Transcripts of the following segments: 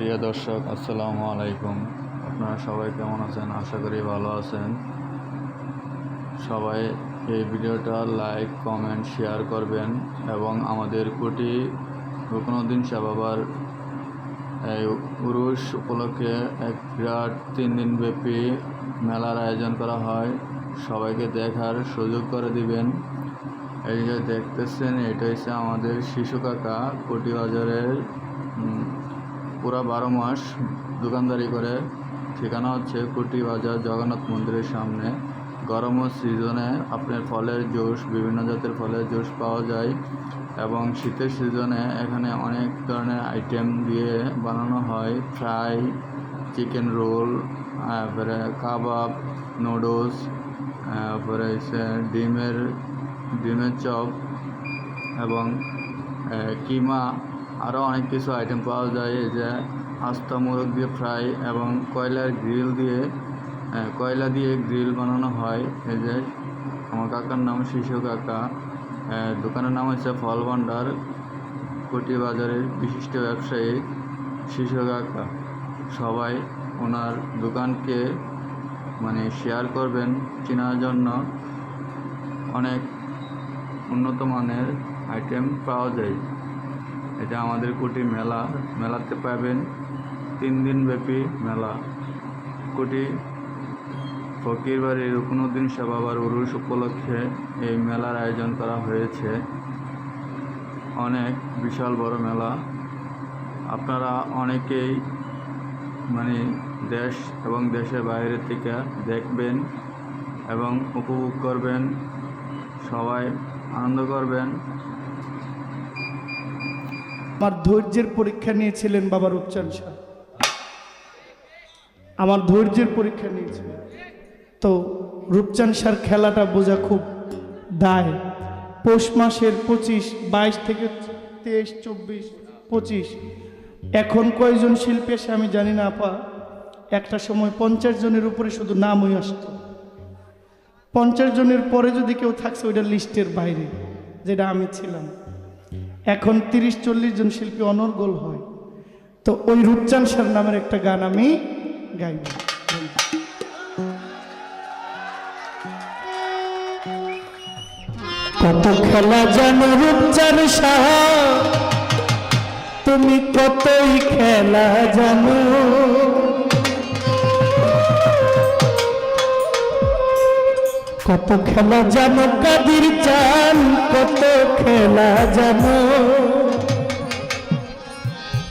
প্রিয় দর্শক, আসসালামু আলাইকুম। আপনারা সবাই কেমন আছেন? আশা করি ভালো আছেন। সবাই এই ভিডিওটা লাইক, কমেন্ট, শেয়ার করবেন এবং আমাদের কোটি রুকনুদ্দিন শাহ বাবার এই উরুষ উপলক্ষে এক বিরাট তিন দিন ব্যাপী মেলার আয়োজন করা হয়। সবাইকে দেখার সুযোগ করে দিবেন। এই যে দেখতেছেন, এটা হচ্ছে আমাদের শিশু কাকা কোটি বাজারের পুরা বারো মাস দোকানদারি করে। ঠিকানা হচ্ছে কুটি বাজার জগন্নাথ মন্দিরের সামনে। গরম সিজনে আপনার ফলের জুস, বিভিন্ন জাতের ফলের জুস পাওয়া যায় এবং শীতের সিজনে এখানে অনেক ধরনের আইটেম দিয়ে বানানো হয়। ফ্রাই, চিকেন রোল, তারপরে কাবাব, নুডলস, তারপরে হচ্ছে ডিমের ডিমের চপ এবং কিমা আরও অনেক কিছু আইটেম পাওয়া যায় যে আস্তা মোরগ দিয়ে ফ্রাই এবং কয়লার গ্রিল দিয়ে কয়লা দিয়ে গ্রিল বানানো হয়। এই যে আমার কাকার নাম শিশু কাকা দোকানের নাম হচ্ছে ফল ভাণ্ডার কোটি বাজারের বিশিষ্ট ব্যবসায়ী শিশু কাকা। সবাই ওনার দোকানকে মানে শেয়ার করবেন চেনার জন্য। অনেক উন্নত মানের আইটেম পাওয়া যায়। এটা আমাদের কুটি মেলা। মেলাতে পাবেন তিন দিন ব্যাপী মেলা। কুটি ফকির বাড়ি রুকনুদ্দিন শাহ বাবার উরুষ উপলক্ষে এই মেলার আয়োজন করা হয়েছে। অনেক বিশাল বড় মেলা। আপনারা অনেকেই মানে দেশ এবং দেশের বাইরে থেকে দেখবেন এবং উপভোগ করবেন। সবাই আনন্দ করবেন। আমার ধৈর্যের পরীক্ষা নিয়েছিলেন বাবা রূপচান শাহ। আমার ধৈর্যের পরীক্ষা নিয়েছিলেন। তো রূপচান শাহর খেলাটা বোঝা খুব দায়। পৌষ মাসের পঁচিশ, বাইশ থেকে তেইশ, চব্বিশ, পঁচিশ। এখন কয়জন শিল্পী আসে আমি জানি না, আপা। একটা সময় পঞ্চাশ জনের উপরে শুধু নামই আসতো। পঞ্চাশ জনের পরে যদি কেউ থাকছে ওইটা লিস্টের বাইরে, যেটা আমি ছিলাম। এখন তিরিশ চল্লিশ জন শিল্পী অনর্গল হয়। তো ওই রূপচান নামের একটা গান আমি গাইব। কত খেলা জানো রূপচান সাহা তুমি কতই খেলা জানো? কত খেলা জানো? কাদির চান কত খেলা জানো?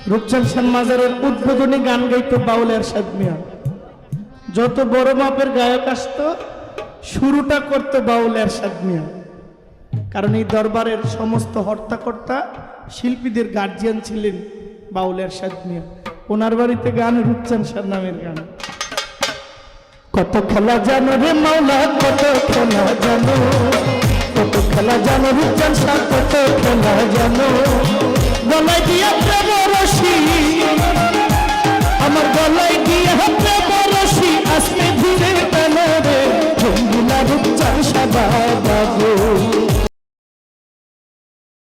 রূপচান সেন মাজারের উদ্বোধনী গান গাইতো বাউল এরশাদ মিয়া। যত বড় মাপের গায়ক আসতো, শুরুটা করতো বাউল এরশাদ মিয়া। কারণ এই দরবারের সমস্ত হর্তাকর্তা শিল্পীদের গার্জিয়ান ছিলেন বাউল এরশাদ মিয়া। ওনার বাড়িতে গান রূপচান স্যার নামের গান। কত খেলা জানো রে মাওলা, কত খেলা জানো? কত খেলা জানো রে শাহ কত খেলা জানো? গলায় দিয়া